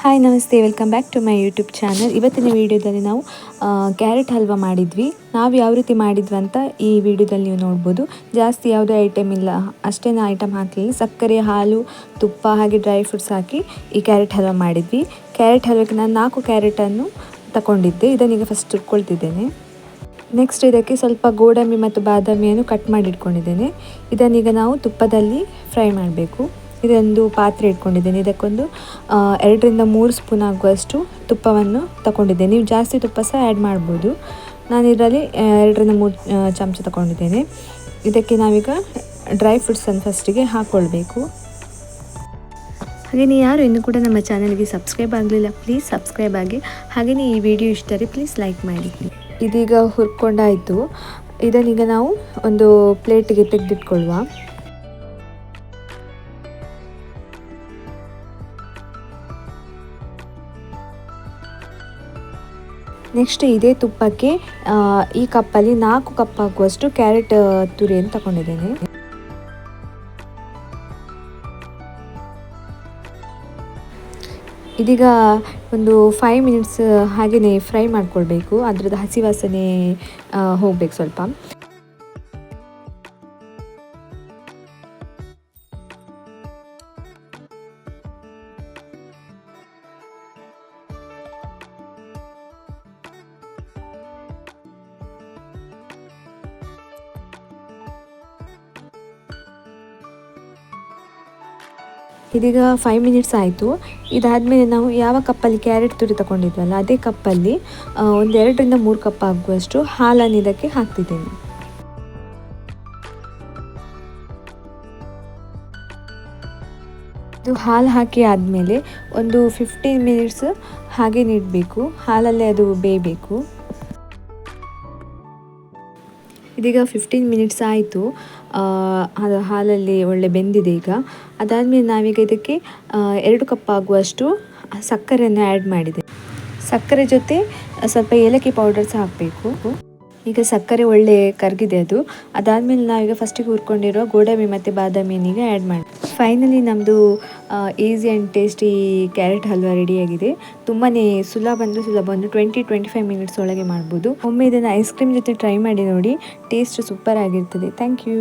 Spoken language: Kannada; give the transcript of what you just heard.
ಹಾಯ್ ನಮಸ್ತೆ. Welcome back to my YouTube channel ಇವತ್ತಿನ ವಿಡಿಯೋದಲ್ಲಿ ನಾವು ಕ್ಯಾರೆಟ್ ಹಲ್ವಾ ಮಾಡಿದ್ವಿ. ನಾವು ಯಾವ ರೀತಿ ಮಾಡಿದ್ವಿ ಅಂತ ಈ ವಿಡಿಯೋದಲ್ಲಿ ನೀವು ನೋಡ್ಬೋದು. ಜಾಸ್ತಿ ಯಾವುದೇ ಐಟಮ್ ಇಲ್ಲ. ಅಷ್ಟೇನು ಐಟಮ್ ಹಾಕಲಿಲ್ಲ. ಸಕ್ಕರೆ, ಹಾಲು, ತುಪ್ಪ, ಹಾಗೆ ಡ್ರೈ ಫ್ರೂಟ್ಸ್ ಹಾಕಿ ಈ ಕ್ಯಾರೆಟ್ ಹಲ್ವಾ ಮಾಡಿದ್ವಿ. ಕ್ಯಾರೆಟ್ ಹಲ್ವಕ್ಕೆ ನಾನು ನಾಲ್ಕು ಕ್ಯಾರೆಟನ್ನು ತಗೊಂಡಿದ್ದೆ ಇದನ್ನೀಗ ಫಸ್ಟ್ ತುರ್ಕೊಳ್ತಿದ್ದೇನೆ ನೆಕ್ಸ್ಟ್ ಇದಕ್ಕೆ ಸ್ವಲ್ಪ ಗೋಡಂಬಿ ಮತ್ತು ಬಾದಾಮಿಯನ್ನು ಕಟ್ ಮಾಡಿ ಇಟ್ಕೊಂಡಿದ್ದೇನೆ ಇದನ್ನೀಗ ನಾವು ತುಪ್ಪದಲ್ಲಿ ಫ್ರೈ ಮಾಡಬೇಕು. ಇದೊಂದು ಪಾತ್ರೆ ಇಟ್ಕೊಂಡಿದ್ದೇನೆ. ಇದಕ್ಕೊಂದು ಎರಡರಿಂದ ಮೂರು ಸ್ಪೂನ್ ಆಗುವಷ್ಟು ತುಪ್ಪವನ್ನು ತಗೊಂಡಿದ್ದೇನೆ ನೀವು ಜಾಸ್ತಿ ತುಪ್ಪ ಸಹ ಆ್ಯಡ್ ಮಾಡ್ಬೋದು. ನಾನು ಇದರಲ್ಲಿ ಎರಡರಿಂದ ಮೂರು ಚಮಚ ತಗೊಂಡಿದ್ದೇನೆ. ಇದಕ್ಕೆ ನಾವೀಗ ಡ್ರೈ ಫ್ರೂಟ್ಸನ್ನು ಫಸ್ಟಿಗೆ ಹಾಕ್ಕೊಳ್ಬೇಕು ಹಾಗೆಯೇ ಯಾರು ಇನ್ನೂ ಕೂಡ ನಮ್ಮ ಚಾನಲ್ಗೆ ಸಬ್ಸ್ಕ್ರೈಬ್ ಆಗಲಿಲ್ಲ ಪ್ಲೀಸ್ ಸಬ್ಸ್ಕ್ರೈಬ್ ಆಗಿ. ಹಾಗೆಯೇ ಈ ವಿಡಿಯೋ ಇಷ್ಟ ಪ್ಲೀಸ್ ಲೈಕ್ ಮಾಡಿ. ಇದೀಗ ಹುರ್ಕೊಂಡಾಯಿತು. ಇದನ್ನೀಗ ನಾವು ಒಂದು ಪ್ಲೇಟಿಗೆ ತೆಗೆದಿಟ್ಕೊಳ್ಳುವ ನೆಕ್ಸ್ಟ್ ಇದೇ ತುಪ್ಪಕ್ಕೆ ಈ ಕಪ್ಪಲ್ಲಿ ನಾಲ್ಕು ಕಪ್ ಹಾಕುವಷ್ಟು ಕ್ಯಾರೆಟ್ ತುರಿಯನ್ನು ತಗೊಂಡಿದ್ದೇನೆ. ಇದೀಗ ಒಂದು ಫೈವ್ ಮಿನಿಟ್ಸ್ ಹಾಗೆಯೇ ಫ್ರೈ ಮಾಡ್ಕೊಳ್ಬೇಕು. ಅದರದ್ದು ಹಸಿ ವಾಸನೆ ಹೋಗ್ಬೇಕು ಸ್ವಲ್ಪ. ಇದೀಗ ಫೈವ್ ಮಿನಿಟ್ಸ್ ಆಯಿತು. ಇದಾದಮೇಲೆ ನಾವು ಯಾವ ಕಪ್ಪಲ್ಲಿ ಕ್ಯಾರೆಟ್ ತುರಿ ತಗೊಂಡಿದ್ವಲ್ಲ, ಅದೇ ಕಪ್ಪಲ್ಲಿ ಒಂದು ಎರಡರಿಂದ ಮೂರು ಕಪ್ ಆಗುವಷ್ಟು ಹಾಲನ್ನು ಇದಕ್ಕೆ ಹಾಕ್ತಿದ್ದೇನೆ. ಇದು ಹಾಲು ಹಾಕಿ ಆದಮೇಲೆ ಒಂದು ಫಿಫ್ಟೀನ್ ಮಿನಿಟ್ಸ್ ಹಾಗೆ ನೀಡಬೇಕು. ಹಾಲಲ್ಲೇ ಅದು ಬೇಯಬೇಕು. ಇದೀಗ ಫಿಫ್ಟೀನ್ ಮಿನಿಟ್ಸ್ ಆಯಿತು. ಅದು ಹಾಲಲ್ಲಿ ಒಳ್ಳೆ ಬೆಂದಿದೆ ಈಗ. ಅದಾದಮೇಲೆ ನಾವೀಗ ಇದಕ್ಕೆ ಎರಡು ಕಪ್ ಆಗುವಷ್ಟು ಸಕ್ಕರೆಯನ್ನು ಆ್ಯಡ್ ಮಾಡಿದೆ. ಸಕ್ಕರೆ ಜೊತೆ ಸ್ವಲ್ಪ ಏಲಕ್ಕಿ ಪೌಡರ್ ಸಹ ಹಾಕಬೇಕು. ಈಗ ಸಕ್ಕರೆ ಒಳ್ಳೆ ಕರಗಿದೆ ಅದು. ಅದಾದಮೇಲೆ ನಾವೀಗ ಫಸ್ಟಿಗೆ ಹುರ್ಕೊಂಡಿರೋ ಗೋಡಂಬಿ ಮತ್ತು ಬಾದಾಮಿಯನ್ನೀಗ ಆ್ಯಡ್ ಮಾಡಿ ಫೈನಲಿ ನಮ್ಮದು easy and tasty carrot halwa ರೆಡಿಯಾಗಿದೆ ತುಂಬಾ ಸುಲಭ ಅಂದರೆ ಸುಲಭ, ಒಂದು ಟ್ವೆಂಟಿ ಟ್ವೆಂಟಿ ಫೈವ್ ಮಿನಿಟ್ಸ್ ಒಳಗೆ ಮಾಡ್ಬೋದು. ಒಮ್ಮೆ ಇದನ್ನು ಐಸ್ ಕ್ರೀಮ್ ಜೊತೆ ಟ್ರೈ ಮಾಡಿ ನೋಡಿ ಟೇಸ್ಟ್ ಸೂಪರ್ ಆಗಿರ್ತದೆ. Thank you